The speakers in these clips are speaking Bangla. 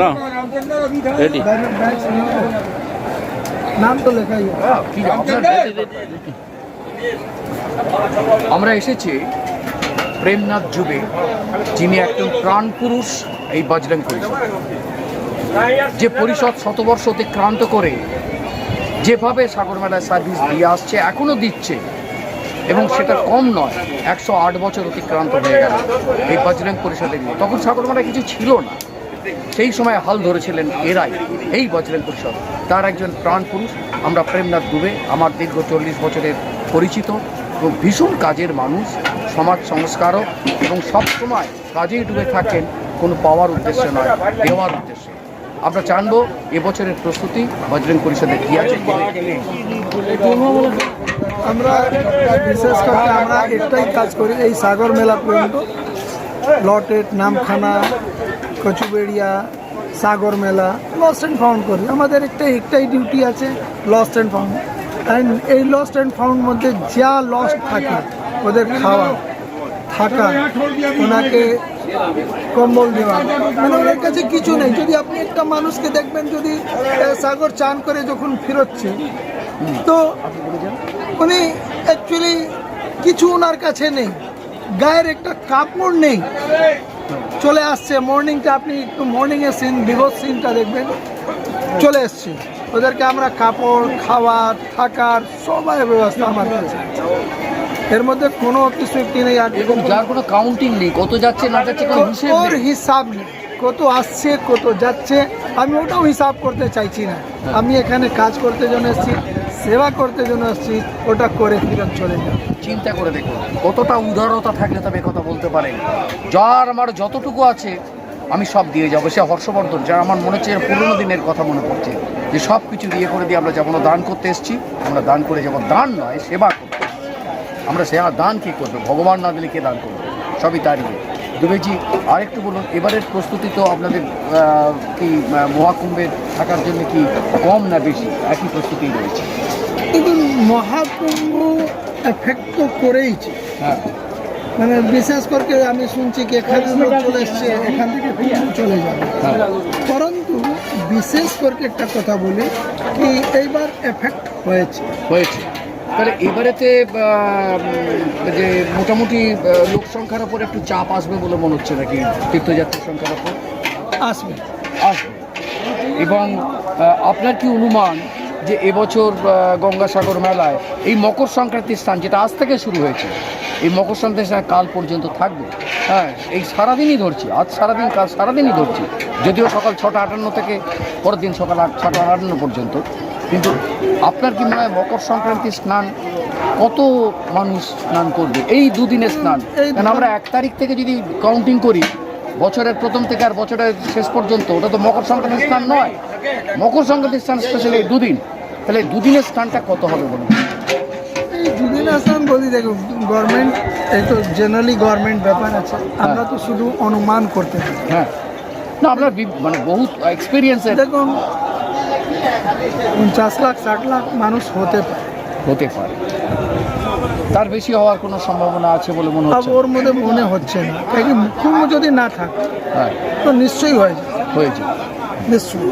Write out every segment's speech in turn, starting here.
না। রেডি নাম তো লেখাই। আমরা এসেছি প্রেমনাথ জুবে যিনি একজন প্রাণ পুরুষ এই বজরং পরিষদ যে পরিষদ শতবর্ষ অতিক্রান্ত করে যেভাবে সাগরমেলায় সার্ভিস দিয়ে আসছে এখনও দিচ্ছে এবং সেটা কম নয় একশো আট বছর অতিক্রান্ত হয়ে গেল এই বজরং পরিষদের নিয়ে। তখন সাগরমেলায় কিছু ছিল না। সেই সময় হাল ধরেছিলেন এরাই, এই বজরং পরিষদ তার একজন প্রাণ পুরুষ, আমরা প্রেমনাথ দুবে, আমার দীর্ঘ চল্লিশ বছরের পরিচিত এবং ভীষণ কাজের মানুষ, সমাজ সংস্কারক এবং সবসময় কাজেই ডুবে থাকেন কোনো পাওয়ার উদ্দেশ্যে নয়, দেওয়ার উদ্দেশ্যে। আমরা জানব এবছরের প্রস্তুতি বজরং পরিষদের কী আছে? আমরা বিশেষ করে আমরা একটাই কাজ করি, এই সাগর মেলা পর্যন্ত। লটেট নামখানা কচুবেড়িয়া, সাগর মেলা লস্ট অ্যান্ড ফাউন্ড করি। আমাদের একটা, একটাই ডিউটি আছে লস্ট অ্যান্ড ফাউন্ড অ্যান্ড এই লস্ট অ্যান্ড ফাউন্ড মধ্যে যা লস্ট থাকে, ওদের খাওয়া, থাকা, ওনাকে কম্বল দেওয়া। মানে ওদের কাছে কিছু নেই। যদি আপনি একটা মানুষকে দেখবেন, যদি সাগর চান করে যখন ফিরচ্ছে, তো উনি অ্যাকচুয়ালি কিছু ওনার কাছে নেই। গায়ের একটা কাপড় নেই। চলে আসছে। মর্নিংটা আপনি একটু মর্নিংয়ের সিন দিবস সিনটা দেখবেন। চলে এসছে। ওদেরকে আমরা কাপড় খাওয়ার থাকার সবাই ব্যবস্থা আমার কাছে এর মধ্যে কোনো কিছু একটি নেই আর এবং যার কোনো কাউন্টিং নেই কত যাচ্ছে না যাচ্ছে ওর হিসাব নেই। কত আসছে কত যাচ্ছে আমি ওটাও হিসাব করতে চাইছি না। আমি এখানে কাজ করতে জন্য এসেছি। সেবা করতে জন্য আসছি, ওটা করে ফিরত চলে যাব চিন্তা করে দেখুন কতটা উদারতা থাকলে তবে কথা বলতে পারেন যার আমার যতটুকু আছে, আমি সব দিয়ে যাব। সে হর্ষবর্ধন যা আমার মনে হচ্ছে পুরোনো দিনের কথা মনে পড়ছে, যে সব কিছু দিয়ে করে দিয়ে আমরা যেমন দান করতে এসেছি, আমরা দান করে যাব। দান নয়, সেবা করতে আমরা সেবা দান কী করব? ভগবান না দিলে কে দান করবে? সবই তারই দুবেজি, আরেকটু বলুন, এবারের প্রস্তুতি তো আপনাদের কি মহাকুম্ভের থাকার জন্য কি কম না বেশি? একই প্রস্তুতি রয়েছে। দেখুন মহাকুম্ভ এফেক্ট তো করেইছে। হ্যাঁ। মানে বিশেষ করে আমি শুনছি কি এখানে চলে এসছে এখান থেকে চলে যাবে। হ্যাঁ। পরন্তু বিশেষ করে একটা কথা বলি কি এইবার এফেক্ট হয়েছে। হয়েছে। তাহলে এবারেতে যে মোটামুটি লোক সংখ্যার ওপর একটু চাপ আসবে বলে মনে হচ্ছে নাকি? তীর্থযাত্রীর সংখ্যার ওপর আসবে। আসবে। এবং আপনার কি অনুমান যে এবছর গঙ্গাসাগর মেলায় এই মকর সংক্রান্তির স্থান যেটা আজ থেকে শুরু হয়েছে এই মকর সংক্রান্তির স্থান কাল পর্যন্ত থাকবে? হ্যাঁ এই সারাদিনই ধরছি আজ সারাদিন কাল সারাদিনই ধরছি যদিও সকাল ছটা আটান্ন থেকে পরের দিন সকাল আট ছটা আটান্ন পর্যন্ত কিন্তু আপনার কি মনে হয় মকর সংক্রান্তির স্নান কত মানুষ স্নান করবে? এই দুদিনের স্নান আমরা এক তারিখ থেকে যদি কাউন্টিং করি বছরের প্রথম থেকে আর বছরের শেষ পর্যন্ত ওটা তো মকর সংক্রান্তির স্থান নয়। মকর সংক্রান্তির স্থান স্পেশালি দুদিন। তাহলে দুদিনের স্থানটা কত হবে বলুন? দুদিন আসাম বলি দেখো গভর্নমেন্ট এই তো জেনারেলি গভর্নমেন্ট ব্যাপার আছে। আমরা তো শুধু অনুমান করতে পারি। হ্যাঁ। না আপনার মানে বহুত এক্সপিরিয়েন্সের দেখুন উনচাশ লাখ ষাট লাখ মানুষ হতে পারে। হতে পারে। তার বেশি হওয়ার কোনো সম্ভাবনা আছে বলে মনে হচ্ছে? ওর মধ্যে মনে হচ্ছে না। কারণ কুম্ভ যদি না থাকে হ্যাঁ। তো নিশ্চয়ই হয়ে যাবে। হয়েছে নিশ্চয়ই।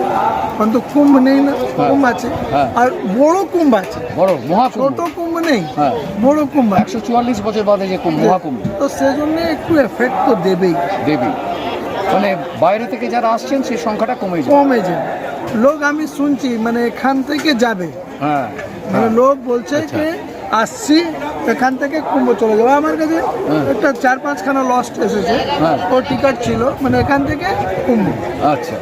কিন্তু কুম্ভ নেই না কুম্ভ আছে। হ্যাঁ। আর বড় কুম্ভ আছে। বড় মহাকুম্ভ। ছোট কুম্ভ নেই হ্যাঁ। বড় কুম্ভ একশো চুয়াল্লিশ বছর বাদে যে কুম্ভ মহাকুম্ভ। তো সেজন্য একটু এফেক্ট তো দেবেই। দেবী মানে বাইরে থেকে যারা আসছেন সেই সংখ্যাটা কমে যায় কমে যাবে। লোক আমি শুনছি মানে এখান থেকে যাবে। হ্যাঁ। মানে লোক বলছে যে আসছি এখান থেকে কুম্ভ চলে যাবে। আমার কাছে একটা চার পাঁচখানা লস্ট এসেছে। হ্যাঁ। ও টিকিট ছিল মানে এখান থেকে কুম্ভ। আচ্ছা।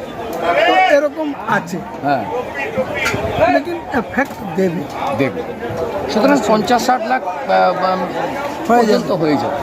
তো এরকম আছে। হ্যাঁ। লেকিন এফেক্ট দেবে। দেবে। সুতরাং পঞ্চাশ ষাট লাখ হয়ে। পর্যন্ত হয়ে যাবে।